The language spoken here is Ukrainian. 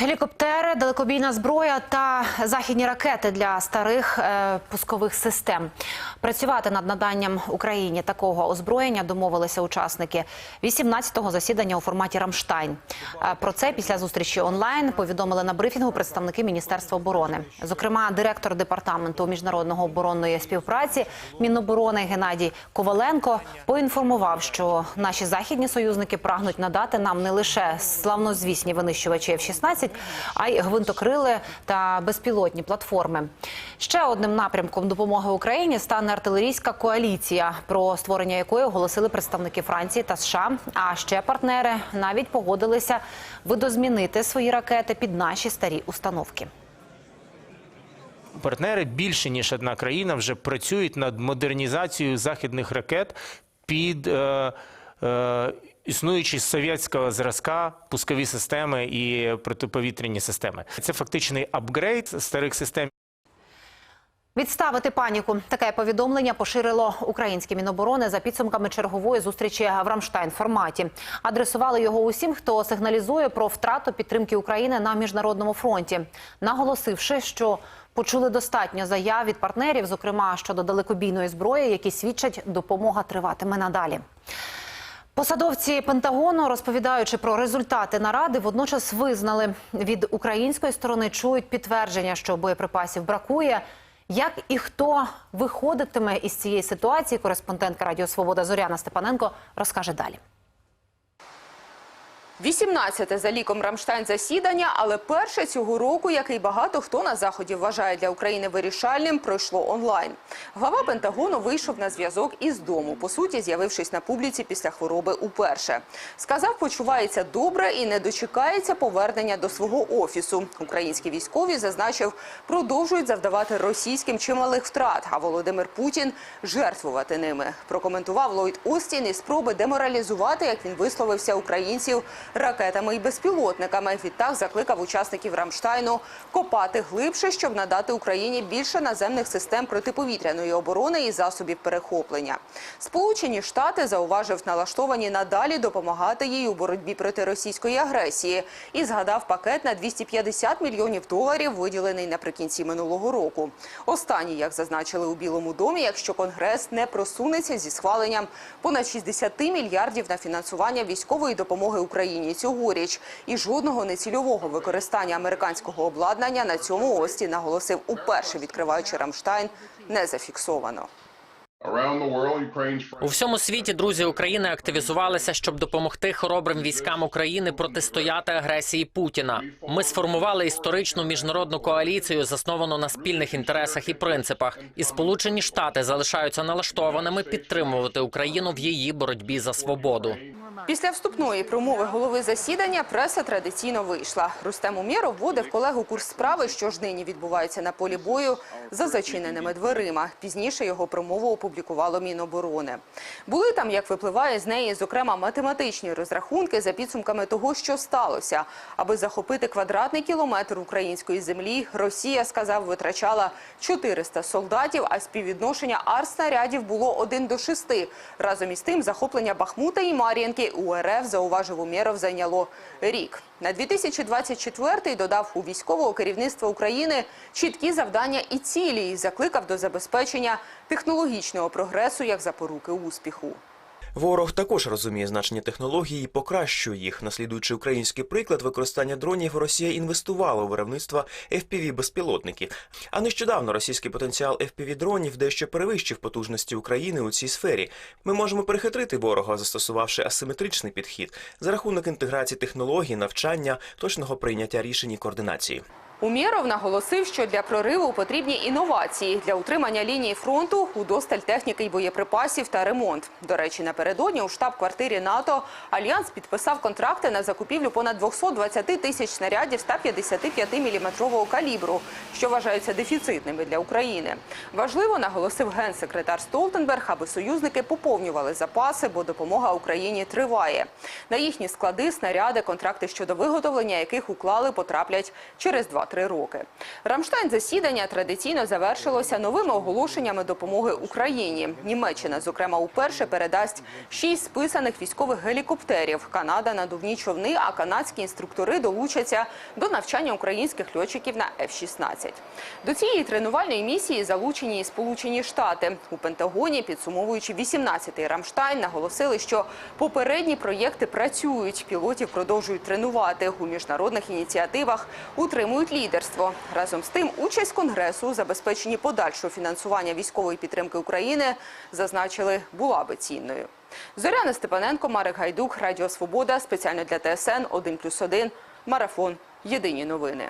Гелікоптери, далекобійна зброя та західні ракети для старих е, пускових систем. Працювати над наданням Україні такого озброєння домовилися учасники 18-го засідання у форматі Рамштайн. Е, про це після зустрічі онлайн повідомили на брифінгу представники Міністерства оборони. Зокрема, директор департаменту міжнародного оборонної співпраці Міноборони Геннадій Коваленко поінформував, що наші західні союзники прагнуть надати нам не лише славнозвісні винищувачі F-16, а й гвинтокрили та безпілотні платформи. Ще одним напрямком допомоги Україні стане артилерійська коаліція, про створення якої оголосили представники Франції та США. А ще партнери навіть погодилися видозмінити свої ракети під наші старі установки. партнери більше ніж одна країна вже працюють над модернізацією західних ракет під е, е, існуючі з совєтського зразка пускові системи і протиповітряні системи. Це фактичний апгрейд старих систем. Відставити паніку. Таке повідомлення поширило українське міноборони за підсумками чергової зустрічі в Рамштайн форматі. Адресували його усім, хто сигналізує про втрату підтримки України на міжнародному фронті, наголосивши, що почули достатньо заяв від партнерів, зокрема щодо далекобійної зброї, які свідчать, допомога триватиме надалі. Посадовці Пентагону, розповідаючи про результати наради, водночас визнали від української сторони чують підтвердження, що боєприпасів бракує. Як і хто виходитиме із цієї ситуації, кореспондентка Радіо Свобода Зоряна Степаненко розкаже далі. 18-те за ліком Рамштайн засідання, але перше цього року, який багато хто на заході вважає для України вирішальним, пройшло онлайн. Глава Пентагону вийшов на зв'язок із дому, по суті, з'явившись на публіці після хвороби уперше. Сказав, почувається добре і не дочекається повернення до свого офісу. Українські військові зазначив, продовжують завдавати російським чималих втрат. А Володимир Путін жертвувати ними. Прокоментував Ллойд Остін і спроби деморалізувати, як він висловився українців ракетами і безпілотниками. Відтак закликав учасників Рамштайну копати глибше, щоб надати Україні більше наземних систем протиповітряної оборони і засобів перехоплення. Сполучені Штати зауважив налаштовані надалі допомагати їй у боротьбі проти російської агресії і згадав пакет на 250 мільйонів доларів, виділений наприкінці минулого року. Останній, як зазначили у Білому домі, якщо Конгрес не просунеться зі схваленням понад 60 мільярдів на фінансування військової допомоги Україні цьогоріч, і жодного нецільового використання американського обладнання на цьому ості наголосив уперше відкриваючи Рамштайн, не зафіксовано. У всьому світі друзі України активізувалися, щоб допомогти хоробрим військам України протистояти агресії Путіна. Ми сформували історичну міжнародну коаліцію, засновану на спільних інтересах і принципах. І Сполучені Штати залишаються налаштованими підтримувати Україну в її боротьбі за свободу. Після вступної промови голови засідання преса традиційно вийшла. Рустем Умєров вводив колегу курс справи, що ж нині відбувається на полі бою за зачиненими дверима. Пізніше його промову опублікувало Міноборони. Були там, як випливає з неї, зокрема, математичні розрахунки за підсумками того, що сталося. Аби захопити квадратний кілометр української землі, Росія, сказав, витрачала 400 солдатів, а співвідношення арснарядів було 1 до 6. Разом із тим, захоплення Бахмута і Мар'їнки у РФ, зауважив Умєров, зайняло рік. На 2024-й додав у військового керівництва України чіткі завдання і цілі і закликав до забезпечення технологічного прогресу як запоруки успіху. Ворог також розуміє значення технологій і покращує їх. Наслідуючи український приклад використання дронів, Росія інвестувала у виробництво fpv безпілотників. А нещодавно російський потенціал fpv дронів дещо перевищив потужності України у цій сфері. Ми можемо перехитрити ворога, застосувавши асиметричний підхід за рахунок інтеграції технологій, навчання, точного прийняття рішень і координації. Умєров наголосив, що для прориву потрібні інновації для утримання лінії фронту, удосталь техніки й боєприпасів та ремонт. До речі, напередодні у штаб-квартирі НАТО Альянс підписав контракти на закупівлю понад 220 тисяч снарядів 155-мм калібру, що вважаються дефіцитними для України. Важливо, наголосив генсекретар Столтенберг, аби союзники поповнювали запаси, бо допомога Україні триває. На їхні склади снаряди, контракти щодо виготовлення яких уклали, потраплять через два 2-3 роки. Рамштайн засідання традиційно завершилося новими оголошеннями допомоги Україні. Німеччина, зокрема, уперше передасть шість списаних військових гелікоптерів. Канада надувні човни, а канадські інструктори долучаться до навчання українських льотчиків на F-16. До цієї тренувальної місії залучені і Сполучені Штати. У Пентагоні, підсумовуючи 18-й Рамштайн, наголосили, що попередні проєкти працюють. Пілотів продовжують тренувати у міжнародних ініціативах, утримують лідерство. Разом з тим, участь Конгресу у забезпеченні подальшого фінансування військової підтримки України зазначили була би цінною. Зоряна Степаненко, Марик Гайдук, Радіо Свобода, спеціально для ТСН 1+,1, Марафон. Єдині новини.